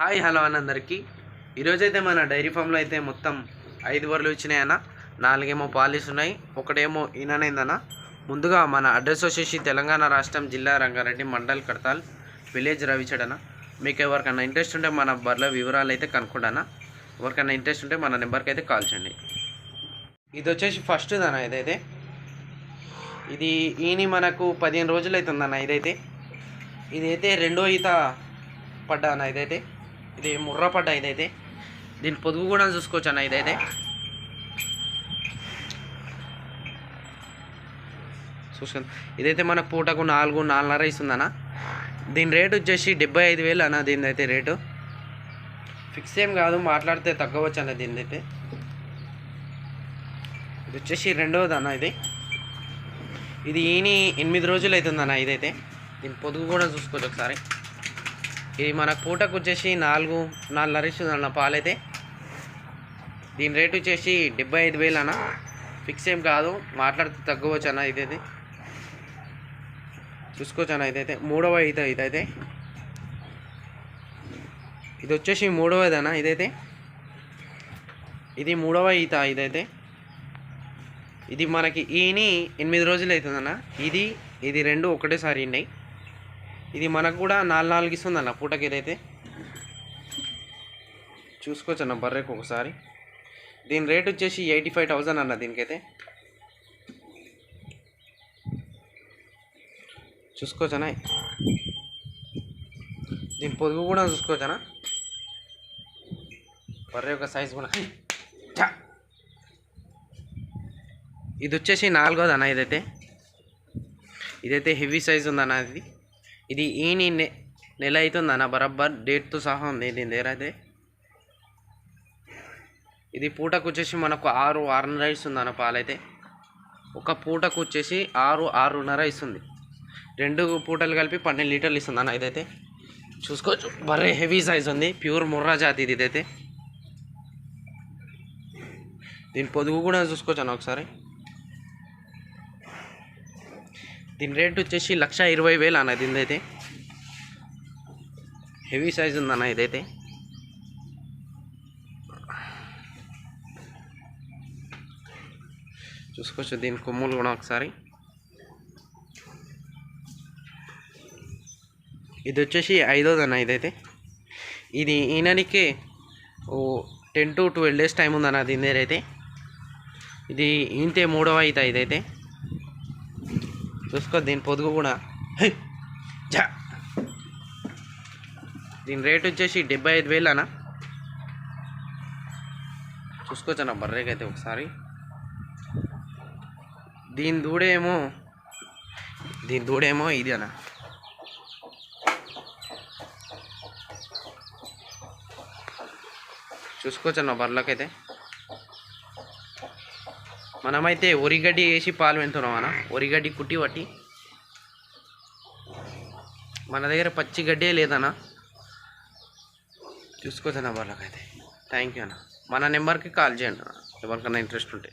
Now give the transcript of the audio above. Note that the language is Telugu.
హాయ్ హలో అని అందరికీ. ఈరోజైతే మన డైరీ ఫామ్లో అయితే మొత్తం ఐదు వరలు వచ్చినాయన్న. నాలుగేమో పాలిస్ ఉన్నాయి ఒకటేమో ఈననైందన్న ముందుగా మన అడ్రస్ వచ్చేసి తెలంగాణ రాష్ట్రం జిల్లా రంగారెడ్డి మండల్ కడతాల్ విలేజ్ రవిచడన మీకు ఎవరికైనా ఇంట్రెస్ట్ ఉంటే మన బర్ల వివరాలు అయితే కనుక్కుంటానా ఎవరికైనా ఇంట్రెస్ట్ ఉంటే మన నెంబర్కి అయితే కాల్ చేయండి. ఇది వచ్చేసి ఫస్ట్ దన్న ఇదైతే? ఇది ఈని మనకు పదిహేను రోజులు అవుతుందన్న ఇదైతే. ఇదైతే రెండో ఈత పడ్డా అన్న ఇదైతే? ఇది ముర్రపడ్డ ఇదైతే. దీని పొదుగు కూడా చూసుకోవచ్చు అన్న ఇదైతే. చూసుకోండి ఇదైతే మన పూటకు నాలుగు నాలుగున్నర ఇస్తుందన్న దీని రేట్ వచ్చేసి డెబ్బై ఐదు వేలు అన్న దీని అయితే రేటు. ఫిక్స్ ఏం కాదు మాట్లాడితే తగ్గవచ్చు అన్న దీని అయితే. ఇది వచ్చేసి రెండవది అన్న ఇది. ఇది ఈని ఎనిమిది రోజులు అవుతుందన్న ఇదైతే. దీని పొదుగు కూడా చూసుకోవచ్చు ఒకసారి. ఇది మన పూటకు వచ్చేసి నాలుగు నాలుగున్నర ఇస్తుందన్న పాలైతే. దీని రేట్ వచ్చేసి డెబ్బై ఐదు వేలు అన్న ఫిక్స్ ఏం కాదు మాట్లాడితే తగ్గవచ్చు అన్న ఇదైతే. చూసుకోవచ్చు అన్న ఇదైతే. మూడవ ఈత ఇదైతే. ఇది వచ్చేసి మూడవది అన్న ఇదైతే. ఇది మూడవ ఈత ఇదైతే. ఇది మనకి ఈని ఎనిమిది రోజులు అవుతుందన్న. ఇది ఇది రెండు ఒకటేసారి ఉన్నాయి ఇది మనకు కూడా నాలుగు నాలుగు ఇస్తుంది అన్న పూటకి ఇదైతే చూసుకోవచ్చు అన్న బర్రెకు ఒకసారి. దీని రేట్ వచ్చేసి ఎయిటీ ఫైవ్ థౌజండ్ అన్న దీనికైతే. చూసుకోవచ్చనా దీని పొదుగు కూడా చూసుకోవచ్చనా బర్రె యొక్క సైజ్ కూడా. ఇది వచ్చేసి నాలుగోది అన్న ఇదైతే. ఇదైతే హెవీ సైజ్ ఉందన్న ఇది. ఇది ఈని నె నెల అవుతుందన్న బరబ్బర్ డేట్తో సహా ఉంది దీని దగ్గర అయితే. ఇది పూటకు వచ్చేసి మనకు ఆరు ఆరున్నర ఇస్తుంది అన్న పాలైతే. ఒక పూటకు వచ్చేసి ఆరు ఆరున్నర ఇస్తుంది రెండు పూటలు కలిపి పన్నెండు లీటర్లు ఇస్తుంది అన్న ఇదైతే. చూసుకోవచ్చు. బర్రె హెవీ సైజ్ ఉంది. ప్యూర్ ముర్రా జాతి ఇది ఇదైతే. దీని పొదుగు కూడా చూసుకోవచ్చు అన్న ఒకసారి. దీని రేట్ వచ్చేసి లక్ష ఇరవై వేలు అన్న దీని అయితే హెవీ సైజ్ ఉందన్న ఇదైతే. చూసుకోవచ్చు దీని కొమ్ములు కూడా ఒకసారి. ఇది వచ్చేసి ఐదోదన్న ఇదైతే. ఇది ఈయననికి ఓ ten to twelve days time ఉందన్న దీని దగ్గర అయితే. ఇది ఇంతే మూడవ అయితే ఇదైతే. చూసుకో దీని పొదుగు కూడా. జా దీని రేట్ వచ్చేసి డెబ్బై ఐదు వేలు అన్న చూసుకోవచ్చు అన్న బర్రెకి అయితే ఒకసారి. దీని దూడేమో దీని దూడేమో ఇది అన్న. చూసుకోవచ్చు అన్న బర్రెలకైతే. మనమైతే ఒరిగడ్డి వేసి పాలు పెంటున్నాం అన్న. ఒరిగడ్డి కుట్టి పట్టి. మన దగ్గర పచ్చి గడ్డే లేదన్న. చూసుకోవచ్చన్న వాళ్ళకైతే థ్యాంక్ యూ అన్న. మన నెంబర్కి కాల్ చేయండి అన్న. ఇంట్రెస్ట్ ఉంటే.